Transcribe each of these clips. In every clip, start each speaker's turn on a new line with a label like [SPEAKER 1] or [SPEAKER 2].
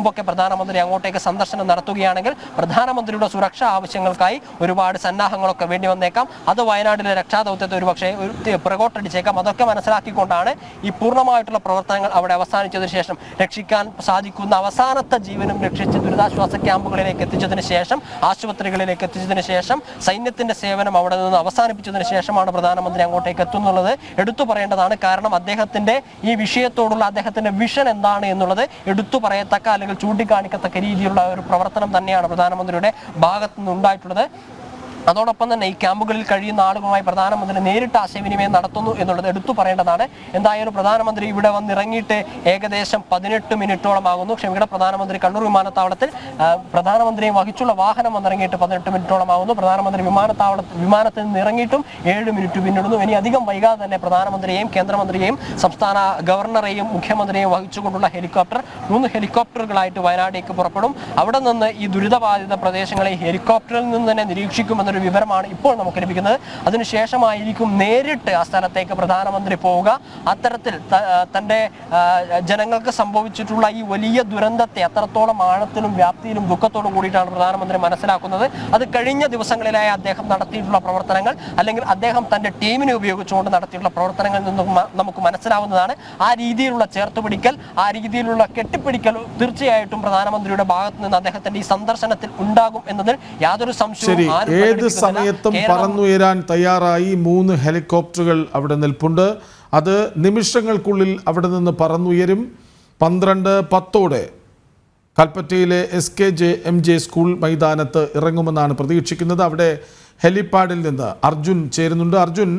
[SPEAKER 1] മുമ്പൊക്കെ പ്രധാനമന്ത്രി അങ്ങോട്ടേക്ക് സന്ദർശനം നടത്തുകയാണെങ്കിൽ പ്രധാനമന്ത്രിയുടെ സുരക്ഷാ ആവശ്യങ്ങൾക്കായി ഒരുപാട് സന്നാഹങ്ങളൊക്കെ വേണ്ടി വന്നേക്കാം. അത് വയനാട്ടിലെ രക്ഷാദൗത്യത്തെ ഒരു പക്ഷേ പുറകോട്ടടിച്ചേക്കാം. അതൊക്കെ മനസ്സിലാക്കിക്കൊണ്ടാണ് ഈ പൂർണമായിട്ടുള്ള പ്രവർത്തനങ്ങൾ അവിടെ അവസാനിച്ചതിന് ശേഷം രക്ഷിക്കാൻ സാധിക്കുന്ന അവസാനത്തെ ജീവനും രക്ഷിച്ച് ദുരിതാശ്വാസ ക്യാമ്പുകളിലേക്ക് എത്തിച്ചതിന് ശേഷം ആശുപത്രികളിലേക്ക് എത്തിച്ചതിന് ശേഷം സൈന്യത്തിന്റെ സേവനം അവിടെ നിന്ന് അവസാനിപ്പിച്ചതിന് ശേഷമാണ് പ്രധാനമന്ത്രി അങ്ങോട്ടേക്ക് എത്തുന്നുള്ളത്. എടുത്തു പറയേണ്ടതാണ് കാരണം അദ്ദേഹത്തിന്റെ ഈ വിഷയത്തോടുള്ള അദ്ദേഹത്തിന്റെ വിഷൻ എന്താണ് എന്നുള്ളത് എടുത്തു പറയത്തക്ക അല്ലെങ്കിൽ ചൂണ്ടിക്കാണിക്കത്തക്ക രീതിയിലുള്ള ഒരു പ്രവർത്തനം തന്നെയാണ് പ്രധാനമന്ത്രിയുടെ ഭാഗത്തുനിന്ന് നിന്നുണ്ടായിട്ടുള്ളത് അതോടൊപ്പം തന്നെ ഈ ക്യാമ്പുകളിൽ കഴിയുന്ന ആളുകളുമായി പ്രധാനമന്ത്രി നേരിട്ട് ആശയവിനിമയം നടത്തുന്നു എന്നുള്ളത് എടുത്തു പറയേണ്ടതാണ്. എന്തായാലും പ്രധാനമന്ത്രി ഇവിടെ വന്നിറങ്ങിയിട്ട് ഏകദേശം പതിനെട്ട് മിനിറ്റോളം ആകുന്നു. ക്ഷമിക്കണം പ്രധാനമന്ത്രി കണ്ണൂർ വിമാനത്താവളത്തിൽ പ്രധാനമന്ത്രിയെ വഹിച്ചുള്ള വാഹനം വന്നിറങ്ങിയിട്ട് പതിനെട്ട് മിനിറ്റോളം ആകുന്നു. പ്രധാനമന്ത്രി വിമാനത്താവള വിമാനത്തിൽ നിന്ന് ഇറങ്ങിയിട്ടും ഏഴ് മിനിറ്റ് പിന്നിടുന്നു. ഇനി അധികം വൈകാതെ തന്നെ പ്രധാനമന്ത്രിയെയും കേന്ദ്രമന്ത്രിയെയും സംസ്ഥാന ഗവർണറെയും മുഖ്യമന്ത്രിയെയും വഹിച്ചുകൊണ്ടുള്ള ഹെലികോപ്റ്റർ മൂന്ന് ഹെലികോപ്റ്ററുകളായിട്ട് വയനാടേക്ക് പുറപ്പെടും. അവിടെ നിന്ന് ഈ ദുരിതബാധിത പ്രദേശങ്ങളെ ഹെലികോപ്റ്ററിൽ നിന്ന് തന്നെ നിരീക്ഷിക്കുമെന്നൊരു വിവരമാണ് ഇപ്പോൾ നമുക്ക് ലഭിക്കുന്നത്. അതിനുശേഷമായിരിക്കും നേരിട്ട് ആ സ്ഥലത്തേക്ക് പ്രധാനമന്ത്രി പോവുക. അത്തരത്തിൽ തന്റെ തന്റെ ജനങ്ങൾക്ക് സംഭവിച്ചിട്ടുള്ള ഈ വലിയ ദുരന്തത്തെ അത്രത്തോളം ആഴത്തിലും വ്യാപ്തിയിലും ദുഃഖത്തോടും കൂടിയിട്ടാണ് പ്രധാനമന്ത്രി മനസ്സിലാക്കുന്നത്. അത് കഴിഞ്ഞ ദിവസങ്ങളിലായി അദ്ദേഹം നടത്തിയിട്ടുള്ള പ്രവർത്തനങ്ങൾ അല്ലെങ്കിൽ അദ്ദേഹം തന്റെ ടീമിനെ ഉപയോഗിച്ചുകൊണ്ട് നടത്തിയിട്ടുള്ള പ്രവർത്തനങ്ങളിൽ നിന്നും നമുക്ക് മനസ്സിലാവുന്നതാണ്. ആ രീതിയിലുള്ള ചേർത്തുപിടിക്കൽ ആ രീതിയിലുള്ള കെട്ടിപ്പിടിക്കൽ തീർച്ചയായിട്ടും പ്രധാനമന്ത്രിയുടെ ഭാഗത്ത് നിന്ന് അദ്ദേഹത്തിന്റെ ഈ സന്ദർശനത്തിൽ ഉണ്ടാകും എന്നതിൽ യാതൊരു സംശയവും
[SPEAKER 2] ഏത്. സമയത്തും പറന്നുയരാൻ തയ്യാറായി മൂന്ന് ഹെലികോപ്റ്ററുകൾ അവിടെ നിൽപ്പുണ്ട്. അത് നിമിഷങ്ങൾക്കുള്ളിൽ അവിടെ നിന്ന് പറന്നുയരും. പന്ത്രണ്ട് പത്തോടെ കൽപ്പറ്റയിലെ S K J M J school മൈതാനത്ത് ഇറങ്ങുമെന്നാണ് പ്രതീക്ഷിക്കുന്നത്. അവിടെ ഹെലിപ്പാഡിൽ നിന്ന് അർജുൻ ചേരുന്നുണ്ട്. അർജുൻ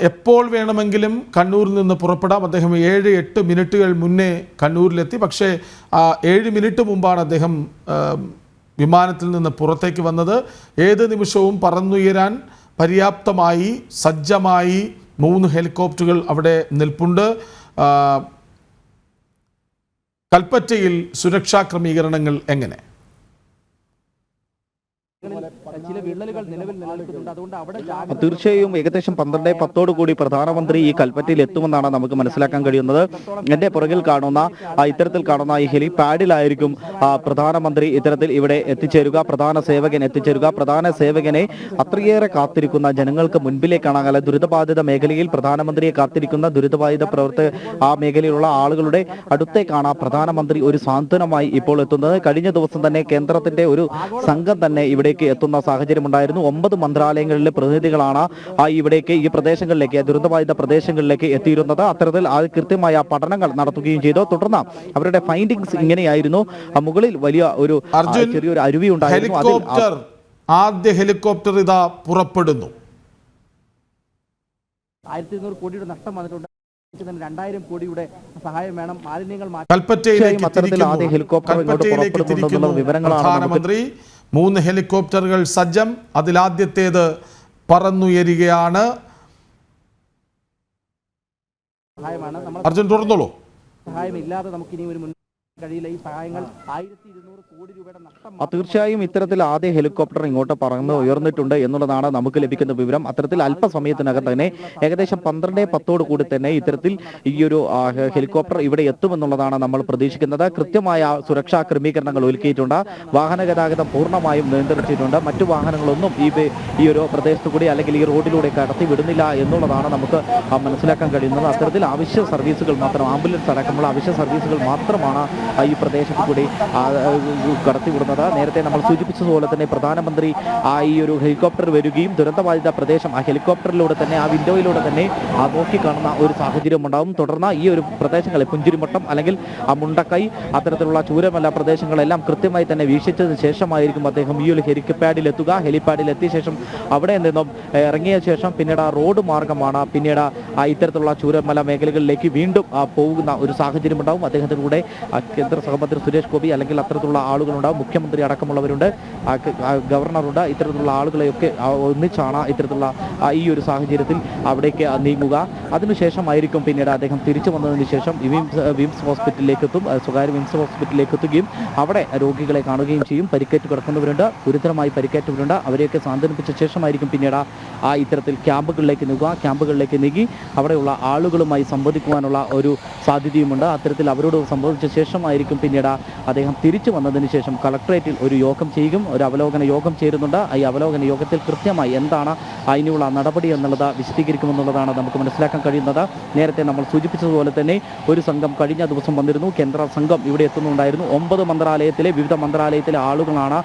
[SPEAKER 2] എപ്പോൾ വേണമെങ്കിലും കണ്ണൂരിൽ നിന്ന് പുറപ്പെടാം. അദ്ദേഹം ഏഴ് എട്ട് മിനിറ്റുകൾ മുന്നേ കണ്ണൂരിലെത്തി. പക്ഷേ ഏഴ് മിനിറ്റ് മുമ്പാണ് അദ്ദേഹം വിമാനത്തിൽ നിന്ന് പുറത്തേക്ക് വന്നത്. ഏത് നിമിഷവും പറന്നുയരാൻ പര്യാപ്തമായി സജ്ജമായി മൂന്ന് ഹെലികോപ്റ്ററുകൾ അവിടെ നിൽപ്പുണ്ട്. കൽപ്പറ്റയിൽ സുരക്ഷാ ക്രമീകരണങ്ങൾ എങ്ങനെ?
[SPEAKER 3] ചില വിള്ളലുകൾ നിലവിൽ നിലനിൽക്കുന്നുണ്ട്. അതുകൊണ്ട് അവിടെ
[SPEAKER 4] തീർച്ചയായും ഏകദേശം പന്ത്രണ്ട് പത്തോട് കൂടി പ്രധാനമന്ത്രി ഈ കൽപ്പറ്റയിൽ എത്തുമെന്നാണ് നമുക്ക് മനസ്സിലാക്കാൻ കഴിയുന്നത്. എന്റെ പുറകിൽ കാണുന്ന ആ, ഇത്തരത്തിൽ കാണുന്ന ഈ ഹെലിപാഡിലായിരിക്കും പ്രധാനമന്ത്രി ഇത്തരത്തിൽ ഇവിടെ എത്തിച്ചേരുക പ്രധാന സേവകൻ എത്തിച്ചേരുക പ്രധാന സേവകനെ അത്രയേറെ കാത്തിരിക്കുന്ന ജനങ്ങൾക്ക് മുൻപിലേക്കാണ് അങ്ങനെ ദുരിതബാധിത മേഖലയിൽ പ്രധാനമന്ത്രിയെ കാത്തിരിക്കുന്ന ദുരിതബാധിത പ്രവർത്ത ആ മേഖലയിലുള്ള ആളുകളുടെ അടുത്തേക്കാണ് പ്രധാനമന്ത്രി ഒരു സാന്ത്വനമായി ഇപ്പോൾ എത്തുന്നത്. കഴിഞ്ഞ ദിവസം തന്നെ കേന്ദ്രത്തിന്റെ ഒരു സംഘം തന്നെ ഇവിടേക്ക് എത്തുന്ന സാഹചര്യം ഉണ്ടായിരുന്നു ഒമ്പത് മന്ത്രാലയങ്ങളിലെ പ്രതിനിധികളാണ് ആ ഇവിടേക്ക് ഈ പ്രദേശങ്ങളിലേക്ക് ദുരന്തബാധിത പ്രദേശങ്ങളിലേക്ക് എത്തിയിരുന്നത്. അത്തരത്തിൽ ആ കൃത്യമായ പഠനങ്ങൾ നടത്തുകയും ചെയ്തു. തുടർന്ന് അവരുടെ ഫൈൻഡിങ്സ് ഇങ്ങനെയായിരുന്നു. മുകളിൽ വലിയ ഒരു ചെറിയൊരു അരുവി ഉണ്ടായിരുന്നു. അതിൽ
[SPEAKER 2] ആദ്യ ഹെലികോപ്റ്റർ ഇതാ പുറപ്പെടുന്നു.
[SPEAKER 3] ആയിരത്തി ഇരുന്നൂറ് കോടിയുടെ നഷ്ടം വന്നിട്ടുണ്ട്. രണ്ടായിരം കോടിയുടെ സഹായം വേണം. മാലിന്യങ്ങൾ
[SPEAKER 2] കൽപ്പറ്റയിലേക്ക് തിരിക്കുന്നു.
[SPEAKER 4] വിവരങ്ങളാണ്
[SPEAKER 2] പ്രധാനമന്ത്രി മൂന്ന് ഹെലികോപ്റ്ററുകൾ സജ്ജം. അതിലാദ്യത്തേത് പറന്നുയരുകയാണ്. അർജുൻ തുടർന്നോളൂ.
[SPEAKER 3] സഹായമില്ലാതെ നമുക്കിനി ഒരു കോടി രൂപയുടെ നഷ്ടം
[SPEAKER 4] തീർച്ചയായും ഇത്തരത്തിൽ ആദ്യ ഹെലികോപ്റ്റർ ഇങ്ങോട്ട് പറന്ന് ഉയർന്നിട്ടുണ്ട് എന്നുള്ളതാണ് നമുക്ക് ലഭിക്കുന്ന വിവരം. അത്തരത്തിൽ അല്പസമയത്തിനകം തന്നെ ഏകദേശം പന്ത്രണ്ട് പത്തോട് കൂടി തന്നെ ഇത്തരത്തിൽ ഈ ഒരു ഹെലികോപ്റ്റർ ഇവിടെ എത്തുമെന്നുള്ളതാണ് നമ്മൾ പ്രതീക്ഷിക്കുന്നത്. കൃത്യമായ സുരക്ഷാ ക്രമീകരണങ്ങൾ ഒരുക്കിയിട്ടുണ്ട്. വാഹന ഗതാഗതം പൂർണമായും നിയന്ത്രിച്ചിട്ടുണ്ട്. മറ്റു വാഹനങ്ങളൊന്നും ഈ ഈ ഒരു പ്രദേശത്ത് കൂടി അല്ലെങ്കിൽ ഈ റോഡിലൂടെ കടത്തി വിടുന്നില്ല എന്നുള്ളതാണ് നമുക്ക് മനസ്സിലാക്കാൻ കഴിയുന്നത്. അത്തരത്തിൽ അവശ്യ സർവീസുകൾ മാത്രം ആംബുലൻസ് അടക്കമുള്ള അവശ്യ സർവീസുകൾ മാത്രമാണ് ഈ പ്രദേശത്ത് കൂടി കടത്തിവിടുന്നത്. നേരത്തെ നമ്മൾ സൂചിപ്പിച്ചതുപോലെ തന്നെ പ്രധാനമന്ത്രി ആ ഈ ഒരു ഹെലികോപ്റ്റർ വരികയും ദുരന്തബാധിത പ്രദേശം ആ ഹെലികോപ്റ്ററിലൂടെ തന്നെ ആ വിൻഡോയിലൂടെ തന്നെ ആ നോക്കി കാണുന്ന ഒരു സാഹചര്യം ഉണ്ടാവും. തുടർന്ന് ഈ ഒരു പ്രദേശങ്ങളെ പുഞ്ചിരിമട്ടം അല്ലെങ്കിൽ ആ മുണ്ടക്കൈ അത്തരത്തിലുള്ള ചൂരമല്ല പ്രദേശങ്ങളെല്ലാം കൃത്യമായി തന്നെ വീക്ഷിച്ചതിന് ശേഷമായിരിക്കും അദ്ദേഹം ഈ ഒരു ഹെലിപാഡിലെത്തുക എത്തുക. ഹെലിപ്പാഡിൽ എത്തിയ ശേഷം അവിടെ നിന്നും ഇറങ്ങിയ ശേഷം പിന്നീട് ആ റോഡ് മാർഗമാണ് പിന്നീട് ആ ഇത്തരത്തിലുള്ള ചൂരമല മേഖലകളിലേക്ക് വീണ്ടും പോകുന്ന ഒരു സാഹചര്യം ഉണ്ടാവും. ആ, കേന്ദ്ര സഹമന്ത്രി സുരേഷ് ഗോപി അല്ലെങ്കിൽ അത്തരത്തിലുള്ള ആളുകളുണ്ടാവും. മുഖ്യമന്ത്രി അടക്കമുള്ളവരുണ്ട്. ഗവർണറുണ്ട്. ഇത്തരത്തിലുള്ള ആളുകളെയൊക്കെ ഒന്നിച്ചാണ് ഇത്തരത്തിലുള്ള ഈ ഒരു സാഹചര്യത്തിൽ അവിടേക്ക് നീങ്ങുക. അതിനുശേഷമായിരിക്കും പിന്നീട് അദ്ദേഹം തിരിച്ചു വന്നതിന് ശേഷം വിംസ് വിംസ് ഹോസ്പിറ്റലിലേക്ക് എത്തും സ്വകാര്യ വിംസ് ഹോസ്പിറ്റലിലേക്ക് എത്തുകയും അവിടെ രോഗികളെ കാണുകയും ചെയ്യും. പരിക്കേറ്റ് കിടക്കുന്നവരുണ്ട്. ഗുരുതരമായി പരിക്കേറ്റവരുണ്ട്. അവരെയൊക്കെ സാന്ത്വനിപ്പിച്ച ശേഷമായിരിക്കും പിന്നീട് ആ ഇത്തരത്തിൽ ക്യാമ്പുകളിലേക്ക് നീങ്ങുക. ക്യാമ്പുകളിലേക്ക് നീങ്ങി അവിടെയുള്ള ആളുകളുമായി സംവദിക്കുവാനുള്ള ഒരു സാധ്യതയുമുണ്ട്. അത്തരത്തിൽ അവരോട് സംബന്ധിച്ച ശേഷം ശേഷമായിരിക്കും പിന്നീട് അദ്ദേഹം തിരിച്ചു വന്നതിന് ശേഷം കളക്ടറേറ്റിൽ ഒരു യോഗം ചെയ്യും ഒരു അവലോകന യോഗം ചേരുന്നുണ്ട്. ഈ അവലോകന യോഗത്തിൽ കൃത്യമായി എന്താണ് അതിനുള്ള നടപടി എന്നുള്ളത് വിശദീകരിക്കുമെന്നുള്ളതാണ് നമുക്ക് മനസ്സിലാക്കാൻ കഴിയുന്നത്. നേരത്തെ നമ്മൾ സൂചിപ്പിച്ചതുപോലെ തന്നെ ഒരു സംഘം കഴിഞ്ഞ ദിവസം വന്നിരുന്നു. കേന്ദ്ര സംഘം ഇവിടെ എത്തുന്നുണ്ടായിരുന്നു. ഒമ്പത് മന്ത്രാലയത്തിലെ വിവിധ മന്ത്രാലയത്തിലെ ആളുകളാണ്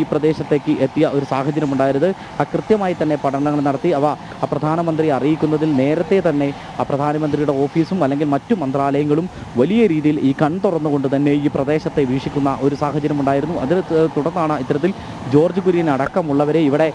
[SPEAKER 4] ഈ പ്രദേശത്തേക്ക് എത്തിയ ഒരു സാഹചര്യം ഉണ്ടായത് കൃത്യമായി തന്നെ പഠനങ്ങൾ നടത്തി. അവ പ്രധാനമന്ത്രി അറിയിക്കുന്നതിൽ നേരത്തെ തന്നെ പ്രധാനമന്ത്രിയുടെ ഓഫീസും അല്ലെങ്കിൽ മറ്റു മന്ത്രാലയങ്ങളും വലിയ രീതിയിൽ ഈ കൺ തുറന്നുകൊണ്ട് തന്നെ ഈ പ്രദേശത്തെ വീക്ഷിക്കുന്ന ഒരു സാഹചര്യം ഉണ്ടായിരുന്നു. അതിന് തുടർന്നാണ് ഇത്തരത്തിൽ ജോർജ് കുര്യൻ അടക്കമുള്ളവരെ ഇവിടെ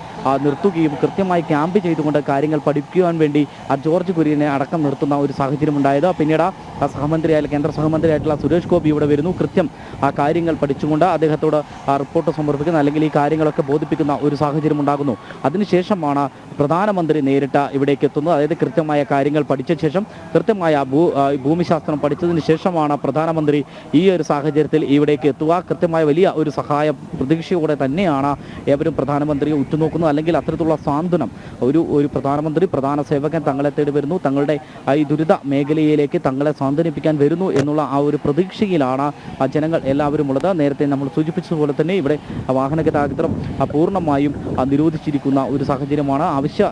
[SPEAKER 4] നിർത്തുകയും കൃത്യമായി ക്യാമ്പ് ചെയ്തുകൊണ്ട് കാര്യങ്ങൾ പഠിപ്പിക്കുവാൻ വേണ്ടി ആ ജോർജ് കുര്യനെ അടക്കം നിർത്തുന്ന ഒരു സാഹചര്യം ഉണ്ടായത്. പിന്നീട് ആ സഹമന്ത്രിയായ കേന്ദ്ര സഹമന്ത്രിയായിട്ടുള്ള സുരേഷ് ഗോപി ഇവിടെ വരുന്നു. കൃത്യം ആ കാര്യങ്ങൾ പഠിച്ചുകൊണ്ട് അദ്ദേഹത്തോട് റിപ്പോർട്ട് സമർപ്പിക്കുന്ന അല്ലെങ്കിൽ ഈ കാര്യങ്ങളൊക്കെ ബോധിപ്പിക്കുന്ന ഒരു സാഹചര്യം ഉണ്ടാകുന്നു. അതിനുശേഷമാണ് പ്രധാനമന്ത്രി നേരിട്ട് ഇവിടേക്ക് എത്തുന്നത് അതായത് കൃത്യമായ കാര്യങ്ങൾ പഠിച്ച ശേഷം കൃത്യമായ ഭൂ ഭൂമിശാസ്ത്രം പഠിച്ചതിന് ശേഷമാണ് പ്രധാനമന്ത്രി ഈ ഒരു സാഹചര്യത്തിൽ ഇവിടേക്ക് എത്തുക. കൃത്യമായ വലിയ ഒരു സഹായ പ്രതീക്ഷയോടെ തന്നെയാണ് ഏവരും പ്രധാനമന്ത്രിയെ ഉറ്റുനോക്കുന്നത്. അല്ലെങ്കിൽ അത്തരത്തിലുള്ള സാന്ത്വനം ഒരു ഒരു പ്രധാനമന്ത്രി പ്രധാന സേവകൻ തങ്ങളെ തേടി വരുന്നു. തങ്ങളുടെ ഈ ദുരിത മേഖലയിലേക്ക് തങ്ങളെ സാന്ത്വനിപ്പിക്കാൻ വരുന്നു എന്നുള്ള ആ ഒരു പ്രതീക്ഷയിലാണ് ജനങ്ങൾ എല്ലാവരും ഉള്ളത്. നേരത്തെ നമ്മൾ സൂചിപ്പിച്ചതുപോലെ തന്നെ ഇവിടെ വാഹന ഗതാഗതം പൂർണമായും നിരോധിച്ചിരിക്കുന്ന ഒരു സാഹചര്യമാണ്. അവശ്യ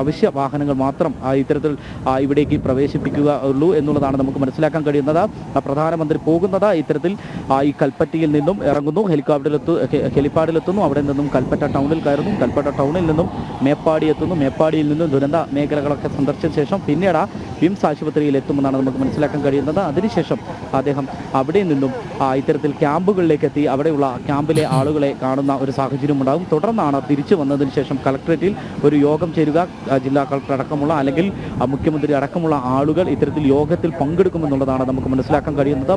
[SPEAKER 4] അവശ്യ വാഹനങ്ങൾ മാത്രം ഇത്തരത്തിൽ ഇവിടേക്ക് പ്രവേശിപ്പിക്കുക ഉള്ളൂ എന്നുള്ളതാണ് നമുക്ക് മനസ്സിലാക്കാൻ കഴിയുന്നത്. പ്രധാനമന്ത്രി പോകുന്നത് ഇത്തരത്തിൽ ഈ കൽപ്പറ്റയിൽ നിന്നും ഇറങ്ങുന്നു ഹെലികോപ്റ്ററിലെത്തു ഹെലിപ്പാഡിലെത്തുന്നു അവിടെ നിന്നും കൽപ്പറ്റ ടൗണിൽ കയറുന്നു. കൽപ്പറ്റ ടൗണിൽ നിന്നും മേപ്പാടി എത്തുന്നു. മേപ്പാടിയിൽ നിന്നും ദുരന്ത മേഖലകളൊക്കെ സന്ദർശിച്ച ശേഷം പിന്നീട് വിംസ് ആശുപത്രിയിൽ എത്തുമെന്നാണ് നമുക്ക് മനസ്സിലാക്കാൻ കഴിയുന്നത്. അതിനുശേഷം അദ്ദേഹം അവിടെ നിന്നും ഇത്തരത്തിൽ ക്യാമ്പുകളിലേക്ക് എത്തി അവിടെയുള്ള ക്യാമ്പിലെ ആളുകളെ കാണുന്ന ഒരു സാഹചര്യം ഉണ്ടാകും തുടർന്നാണ് തിരിച്ചു വന്നതിന് ശേഷം കളക്ടറേറ്റിൽ ഒരു യോഗം ചേരുക ആ ജില്ലാ കളക്ടർ അടക്കമുള്ള അല്ലെങ്കിൽ മുഖ്യമന്ത്രി അടക്കമുള്ള ആളുകൾ ഇത്തരത്തിൽ യോഗത്തിൽ പങ്കെടുക്കുമെന്നുള്ളതാണ് നമുക്ക് മനസ്സിലാക്കാൻ കഴിയുന്നത്.